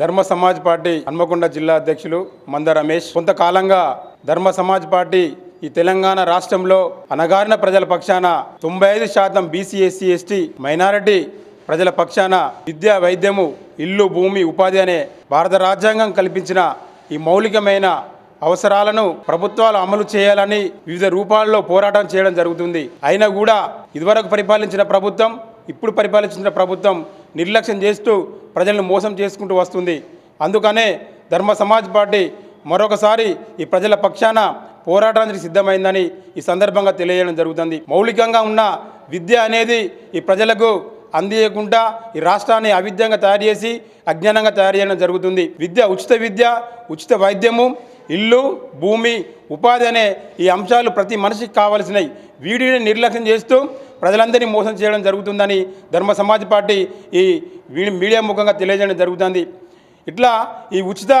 ధర్మ సమాజ్ పార్టీ హన్మకొండ జిల్లా అధ్యక్షులు మంద రమేష్. కొంతకాలంగా ధర్మ సమాజ్ పార్టీ ఈ తెలంగాణ రాష్ట్రంలో అనగారిన ప్రజల పక్షాన తొంభై ఐదు శాతం బీసీ ఎస్సీ ఎస్టీ మైనారిటీ ప్రజల పక్షాన విద్య వైద్యము ఇల్లు భూమి ఉపాధి అనే భారత రాజ్యాంగం కల్పించిన ఈ మౌలికమైన అవసరాలను ప్రభుత్వాలు అమలు చేయాలని వివిధ రూపాల్లో పోరాటం చేయడం జరుగుతుంది. అయినా కూడా ఇదివరకు పరిపాలించిన ప్రభుత్వం ఇప్పుడు పరిపాలించిన ప్రభుత్వం నిర్లక్ష్యం చేస్తూ ప్రజలను మోసం చేసుకుంటూ వస్తుంది. అందుకనే ధర్మ సమాజ్ పార్టీ మరొకసారి ఈ ప్రజల పక్షాన పోరాటానికి సిద్ధమైందని ఈ సందర్భంగా తెలియజేయడం జరుగుతుంది. మౌలికంగా ఉన్న విద్య అనేది ఈ ప్రజలకు అందియకుండా ఈ రాష్ట్రాన్ని అవిద్యంగా తయారు చేసి అజ్ఞానంగా తయారు చేయడం జరుగుతుంది. విద్య ఉచిత విద్య ఉచిత వైద్యము ఇల్లు భూమి ఉపాధి అనే ఈ అంశాలు ప్రతి మనిషికి కావలసినవి. వీటిని నిర్లక్ష్యం చేస్తూ ప్రజలందరినీ మోసం చేయడం జరుగుతుందని ధర్మ సమాజ్ పార్టీ ఈ మీడియా ముఖంగా తెలియజేయడం జరుగుతుంది. ఇట్లా ఈ ఉచిత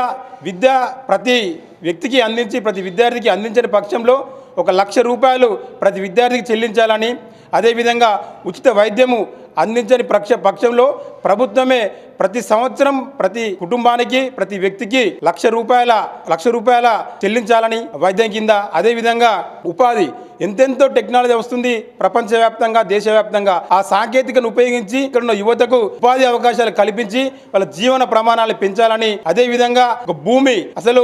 విద్య ప్రతి వ్యక్తికి అందించి ప్రతి విద్యార్థికి అందించని పక్షంలో ఒక లక్ష రూపాయలు ప్రతి విద్యార్థికి చెల్లించాలని అదేవిధంగా ఉచిత వైద్యము అందించని పక్ష పక్షంలో ప్రభుత్వమే ప్రతి సంవత్సరం ప్రతి కుటుంబానికి ప్రతి వ్యక్తికి లక్ష రూపాయల లక్ష రూపాయల చెల్లించాలని వైద్యం కింద అదేవిధంగా ఉపాధి ఎంతెంతో టెక్నాలజీ వస్తుంది ప్రపంచవ్యాప్తంగా దేశవ్యాప్తంగా. ఆ సాంకేతికను ఉపయోగించి ఇక్కడ ఉన్న యువతకు ఉపాధి అవకాశాలు కల్పించి వాళ్ళ జీవన ప్రమాణాలు పెంచాలని. అదేవిధంగా ఒక భూమి. అసలు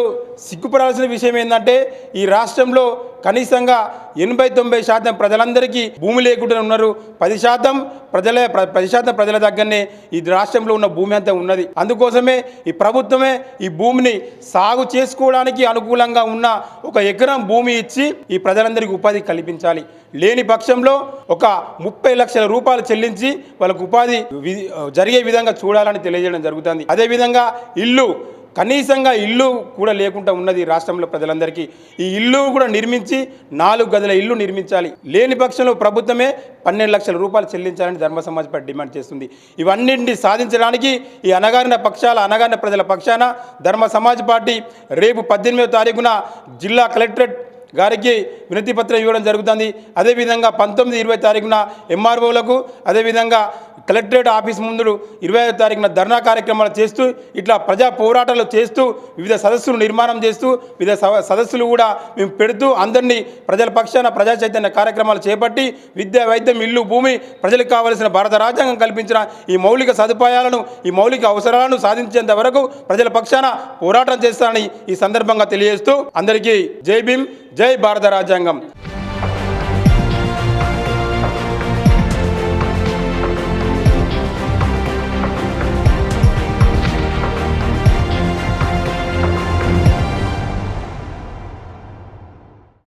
సిగ్గుపడాల్సిన విషయం ఏంటంటే ఈ రాష్ట్రంలో కనీసంగా ఎనభై తొంభై శాతం ప్రజలందరికీ భూమి లేకుండా ఉన్నారు. పది శాతం ప్రజల పది శాతం ప్రజల దగ్గరనే ఈ రాష్ట్రంలో ఉన్న భూమి అంతా ఉన్నది. అందుకోసమే ఈ ప్రభుత్వమే ఈ భూమిని సాగు చేసుకోవడానికి అనుకూలంగా ఉన్న ఒక ఎకరం భూమి ఇచ్చి ఈ ప్రజలందరికీ ఉపాధి కల్పించాలి. లేని పక్షంలో ఒక ముప్పై లక్షల రూపాయలు చెల్లించి వాళ్ళకు ఉపాధి జరిగే విధంగా చూడాలని తెలియజేయడం జరుగుతుంది. అదేవిధంగా ఇల్లు కనీసంగా ఇల్లు కూడా లేకుండా ఉన్నది రాష్ట్రంలో ప్రజలందరికీ. ఈ ఇల్లు కూడా నిర్మించి నాలుగు గదుల ఇల్లు నిర్మించాలి. లేని పక్షంలో ప్రభుత్వమే పన్నెండు లక్షల రూపాయలు చెల్లించాలని ధర్మ సమాజ్ పార్టీ డిమాండ్ చేస్తుంది. ఇవన్నింటినీ సాధించడానికి ఈ అనగారిన పక్షాల అనగారిన ప్రజల పక్షాన ధర్మ సమాజ్ పార్టీ రేపు పద్దెనిమిదవ తారీఖున జిల్లా కలెక్టరేట్ గారికి వినతి పత్రం ఇవ్వడం జరుగుతుంది. అదేవిధంగా పంతొమ్మిది ఇరవై తారీఖున ఎంఆర్ఓలకు అదేవిధంగా కలెక్టరేట్ ఆఫీస్ ముందు ఇరవై ఐదు తారీఖున ధర్నా కార్యక్రమాలు చేస్తూ ఇట్లా ప్రజా పోరాటాలు చేస్తూ వివిధ సదస్సులు నిర్మాణం చేస్తూ వివిధ సదస్సులు కూడా మేము పెడుతూ అందరినీ ప్రజల పక్షాన ప్రజా చైతన్య కార్యక్రమాలు చేపట్టి విద్య వైద్యం ఇల్లు భూమి ప్రజలకు కావలసిన భారత రాజ్యాంగం కల్పించిన ఈ మౌలిక సదుపాయాలను ఈ మౌలిక అవసరాలను సాధించేంత వరకు ప్రజల పక్షాన పోరాటం చేస్తానని ఈ సందర్భంగా తెలియజేస్తూ అందరికీ జై భీమ్. జై భారత రాజ్యాంగం.